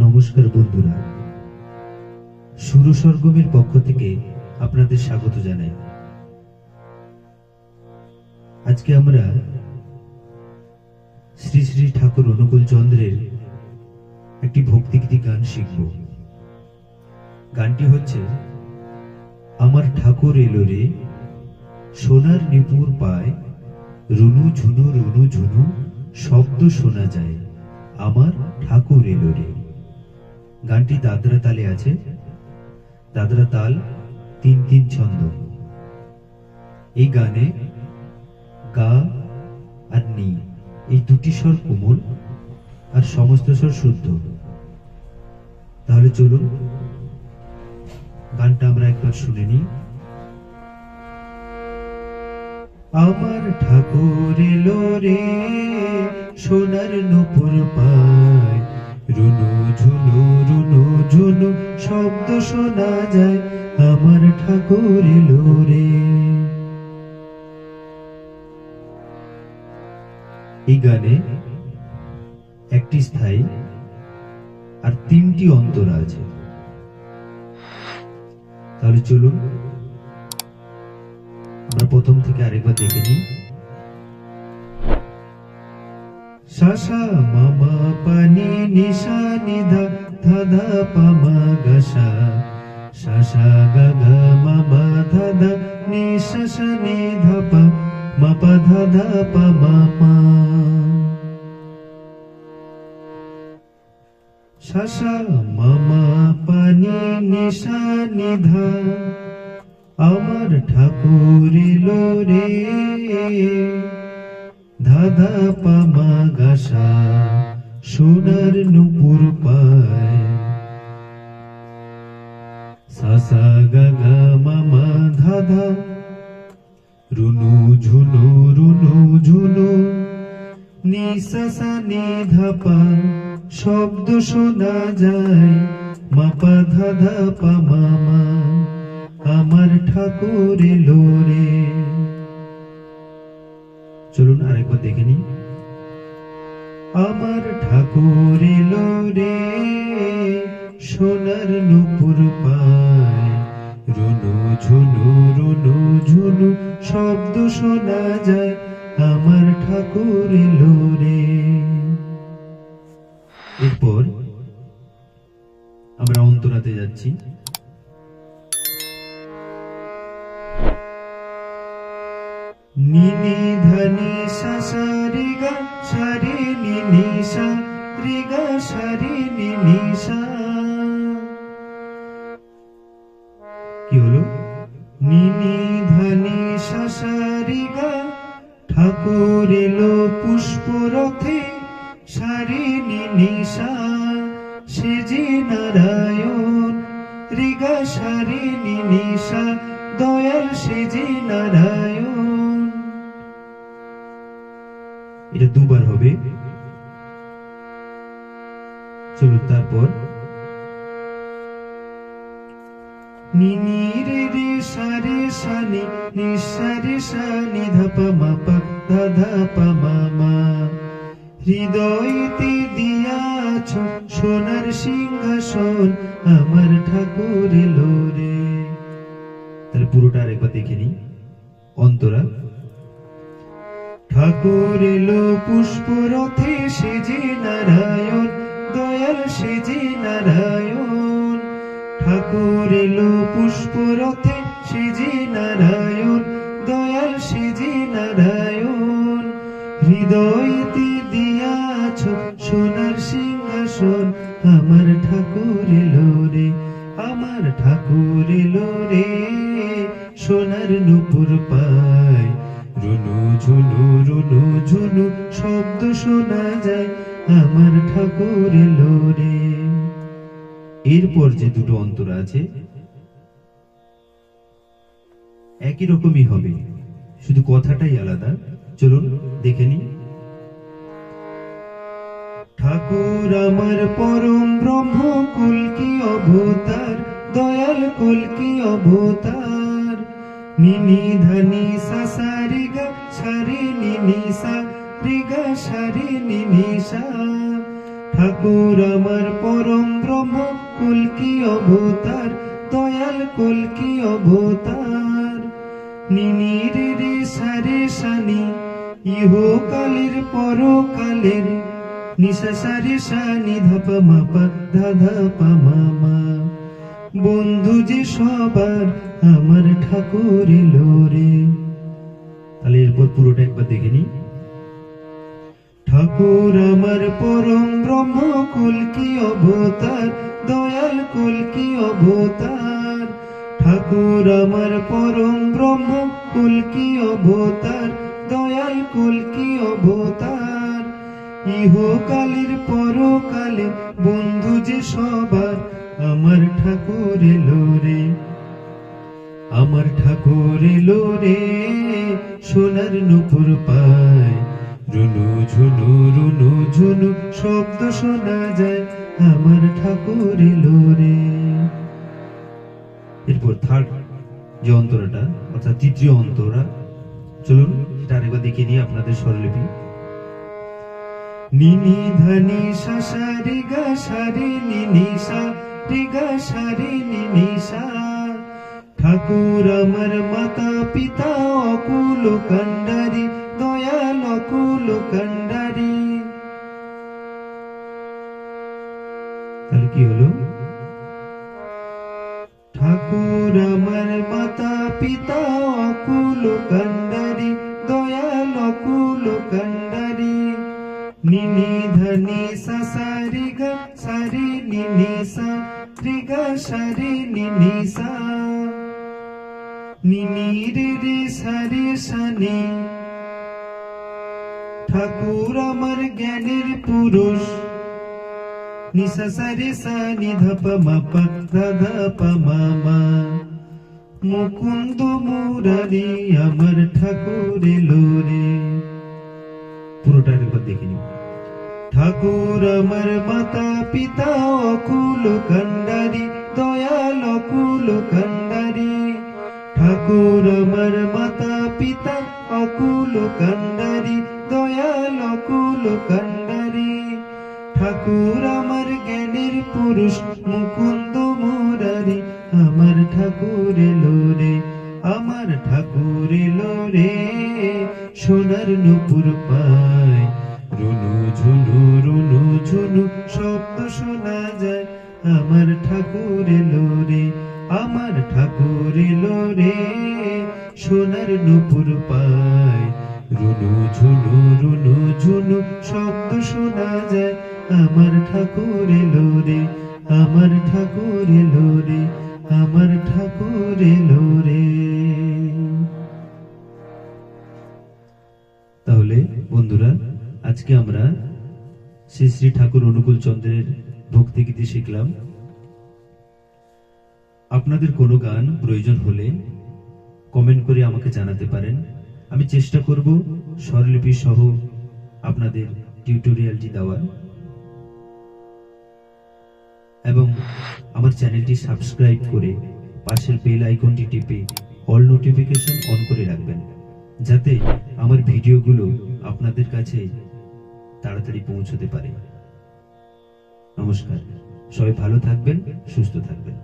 নমস্কার বন্ধুরা। সুরসর্গমের পক্ষ থেকে আপনাদের স্বাগত জানাই। আজকে আমরা শ্রী শ্রী ঠাকুর অনুকূল চন্দ্রের একটি ভক্তিগীতি গান শিখব। গানটি হচ্ছে, আমার ঠাকুর এলো রে, সোনার নিপুর পায়, রুনু ঝুনু রুনু ঝুনু, শব্দ শোনা যায়, আমার ঠাকুর এলো রে। গানটি দাদরা তালে আছে। দাদরা তাল, তিন তিন ছন্দ। এই গানে গা আর নি, এই দুটি স্বর কোমল আর সমস্ত স্বর শুদ্ধ। তাহলে চলুন, গানটা আমরা একবার শুনে নিই। আমার ঠাকুর এলো রে, সোনার নুপুর পায়। রুনু, ঝুনু রুনু, ঝুনু, শব্দ শোনা যায় আমার ঠাকুর এলো রে এই গানে একটি স্থায়ী আর তিনটি অন্তরা আছে। তাহলে চলুন, আমরা প্রথম থেকে আরেকবার দেখে নিই। सश मम पनि निशनिध ध गग मम धद निशस निध प मप धद पम मश मम पनि पनिशनिध अमर ठकुरि पमा গাসা সোনার নুপুর পায়। সাসা গাগা মামা ধাধা। রুনু ঝুনু রুনু ঝুনু। নিসাসা নিধাপা শব্দ শোনা যায়। মাপা ধাধা পা মামা, আমার ঠাকুর এলো রে। চলুন আরেকবার দেখে নি আমার ঠাকুর রে, সোনার নুপুর পায়। রুনু ঝুনু রুনু ঝুনু, শব্দ শোনা যায়, আমার ঠাকুর রে। এরপর আমরা অন্তরাতে যাচ্ছি। নিনি ধনি সা সা রে গা সা রে নি নি সা রে গা সা রে নি নি সা কি হলো নিনি ধনি সা সা রে গা ঠাকুর এলো পুষ্প রথে সারে নি নি সা যে নারায়ণ রিগা সারে নি নি সা দয়াল সে নারায়ণ এটা দুবার হবে। চলুন তারপর। নিনি রে সারে সানি সানি ধাধা পা মামা হৃদয়তে দিয়াছ সোনার সিংহাসন, আমার ঠাকুর এলো রে। তাহলে পুরোটা আরেকবার দেখে নি অন্তরা। ঠাকুর এলো পুষ্প রথে সেজে নারায়ণ, দয়াল সেজে নারায়ণ। ঠাকুর এলো পুষ্প রথে সেজে নারায়ণ, দয়াল সেজে নারায়ণ। হৃদয়তে ঝুনু শব্দ শোনা যায়, আমার ঠাকুর এলো রে এরপর যে দুটো অন্তর আছে, একই রকমই হবে। শুধু কথাটাই আলাদা। চলুন, দেখে নি ঠাকুর আমার পরম ব্রহ্ম কুলকি অবতার, দয়াল কুলকি অবতার? নিনি ধনি সা সা রে গা সারে নিনি সা রে গা সারে নিনি ঠাকুর আমার পরম কলকি অবতার, দয়াল কলকি অবতার। নিনির রে সারে সানি ইহকালের পরকালের। নিশা সারে সানি ধাপ মাপা ধাধা পামা বন্ধু যে সবার, আমার ঠাকুর এলো রে। তাহলে এরপর পুরোটা একবার দেখে নি ঠাকুর আমার পরম ব্রহ্ম কুলকি অবতার, দয়াল কুলকি অবতার? ঠাকুর আমার পরম ব্রহ্ম কুলকি অবতার, দয়াল কুলকি অবতার? ইহকালের পরকালে বন্ধু যে সবার, আমার ঠাকুর এলো রে। আমার ঠাকুর এলো রে, সোনার নুপুর পায়। রুনু ঝুনু রুনু ঝুনু, শব্দ শোনা যায়, আমার ঠাকুর এলো রে। এরপর থার্ড যে অন্তরাটা, অর্থাৎ তৃতীয় অন্তরা, চলুন এটা আরেকবার দেখিয়ে দিই আপনাদের স্বরলিপি। নিনি ধানি সা রে গা, সা, রে নিনি সা, রে গা, সা, রে নিনি সা। ঠাকুর আমার মাতা পিতা অকুল কান্ডারি দয়াল অকুল কান্ডারি তাহলে কি হলো ঠাকুর আমার জ্ঞানের পুরুষ। নিসা সারে মাপ মুকুন্দ মুরারি আমার ঠাকুর এলো রে। পুরোটা একবার দেখে নিই ঠাকুর আমার মাতা পিতা অকুল কান্ডারি, দয়াল অকুল কান্ডারি। ঠাকুর আমার মাতা পিতা অকুল কান্ডারি দয়াল অকুল কান্ডারি ঠাকুর আমার জ্ঞানের পুরুষ, মুকুন্দ মুরারি, আমার ঠাকুর এলো রে, আমার ঠাকুর এলো রে। সোনার নুপুর পায়, রুনু ঝুনু রুনু ঝুনু শব্দ শোনা যায়, আমার ঠাকুর এলো রে, আমার ঠাকুর এলো রে। সোনার নুপুর পায় রুনু ঝুনু রুনু ঝুনু, শব্দ শোনা যায়। আমার ঠাকুর এলো রে, আমার ঠাকুর এলো রে, আমার ঠাকুর এলো রে। তাহলে বন্ধুরা, আজকে আমরা শ্রী শ্রী ঠাকুর অনুকূল চন্দ্রের ভক্তিগীতি শিখলাম। আপনাদের কোনো গান প্রয়োজন হলে কমেন্ট করে আমাকে জানাতে পারেন। আমি চেষ্টা করব স্বরলিপি সহ আপনাদের টিউটোরিয়ালটি দেওয়ার। এবং আমার চ্যানেলটি সাবস্ক্রাইব করে পাশের বেল আইকনটি টিপে অল নোটিফিকেশন অন করে রাখবেন, যাতে আমার ভিডিওগুলো আপনাদের কাছে তাড়াতাড়ি পৌঁছতে পারে। নমস্কার। সবাই ভালো থাকবেন, সুস্থ থাকবেন।